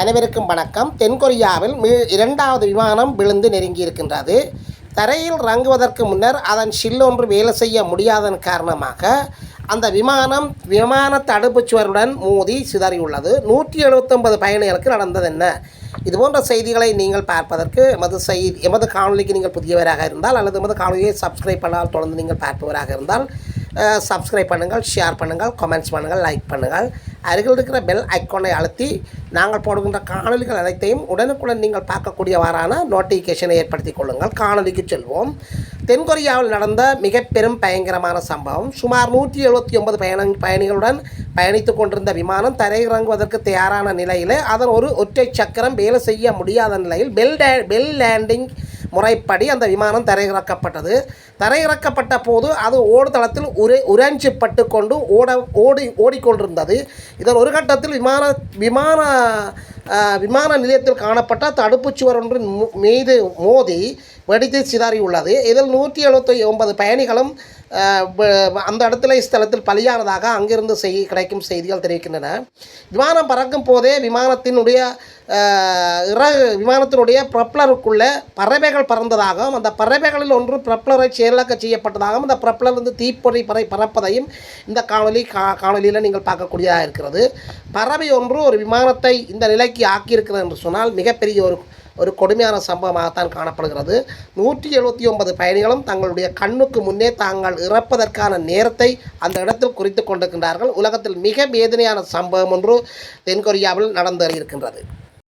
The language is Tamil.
அனைவருக்கும் வணக்கம். தென்கொரியாவில் மீ இரண்டாவது விமானம் விழுந்து நெருங்கி இருக்கின்றது தரையில் இறங்குவதற்கு முன்னர் அதன் ஷில்லொன்று வேலை செய்ய முடியாதன் காரணமாக அந்த விமானம் விமான தடுப்புச் சுவருடன் மோதி சிதறியுள்ளது. நூற்றி எழுபத்தொன்பது பயணிகளுக்கு நடந்தது என்ன? இது போன்ற செய்திகளை நீங்கள் பார்ப்பதற்கு எமது செய்தி எமது காணொலிக்கு நீங்கள் புதியவராக இருந்தால் அல்லது எமது காணொலியை சப்ஸ்கிரைப் பண்ணால் தொடர்ந்து நீங்கள் பார்ப்பவராக இருந்தால் சப்ஸ்கிரைப் பண்ணுங்கள் ஷேர் பண்ணுங்கள் கமெண்ட்ஸ் பண்ணுங்கள் லைக் பண்ணுங்கள். அருகில் இருக்கிற பெல் ஐக்கோனை அழுத்தி நாங்கள் போடுகின்ற காணொலிகள் அனைத்தையும் உடனுக்குடன் நீங்கள் பார்க்கக்கூடியவாறான நோட்டிஃபிகேஷனை ஏற்படுத்திக் கொள்ளுங்கள். காணொலிக்கு செல்வோம். தென்கொரியாவில் நடந்த மிக பெரும் பயங்கரமான சம்பவம். சுமார் நூற்றி எழுபத்தி ஒன்பது பயண பயணிகளுடன் பயணித்துக் கொண்டிருந்த விமானம் தரையிறங்குவதற்கு தயாரான நிலையில் அதன் ஒரு ஒற்றை சக்கரம் வேலை செய்ய முடியாத நிலையில் பெல் டே பெல் லேண்டிங் முறைப்படி அந்த விமானம் தரையிறக்கப்பட்டது. தரையிறக்கப்பட்ட போது அது ஓடுதளத்தில் உரை உறைஞ்சிப்பட்டு கொண்டு ஓட ஓடி ஓடிக்கொண்டிருந்தது. இதன் ஒரு கட்டத்தில் விமான விமான விமான நிலையத்தில் காணப்பட்ட தடுப்புச் சுவர் ஒன்றின் மீது மோதி வெடித்து சிதறியுள்ளது. இதில் நூற்றி எழுபத்தி ஒன்பது பயணிகளும் அந்த இடத்துல ஸ்தலத்தில் பலியானதாக அங்கிருந்து செய் கிடைக்கும் செய்திகள் தெரிவிக்கின்றன. விமானம் பறக்கும் போதே விமானத்தினுடைய இறகு விமானத்தினுடைய ப்ரப்ளருக்குள்ளே பறவைகள் பறந்ததாகவும் அந்த பறவைகளில் ஒன்று ப்ரப்ளரை செயலாக்க செய்யப்பட்டதாகவும் அந்த ப்ரப்ளர் வந்து தீப்பொறி பறை பறப்பதையும் இந்த காணொலி கா காணொலியில் நீங்கள் பார்க்கக்கூடியதாக இருக்கிறது. பறவை ஒன்று ஒரு விமானத்தை இந்த நிலைக்கு ஆக்கியிருக்கிறது என்று சொன்னால் மிகப்பெரிய ஒரு ஒரு கொடுமையான சம்பவமாகத்தான் காணப்படுகிறது. நூற்றி எழுபத்தி ஒன்பது பயணிகளும் தங்களுடைய கண்ணுக்கு முன்னே தாங்கள் இறப்பதற்கான நேரத்தை அந்த இடத்தில் குறித்து கொண்டிருக்கின்றார்கள். உலகத்தில் மிக வேதனையான சம்பவம் ஒன்று தென்கொரியாவில் நடந்து இருக்கின்றது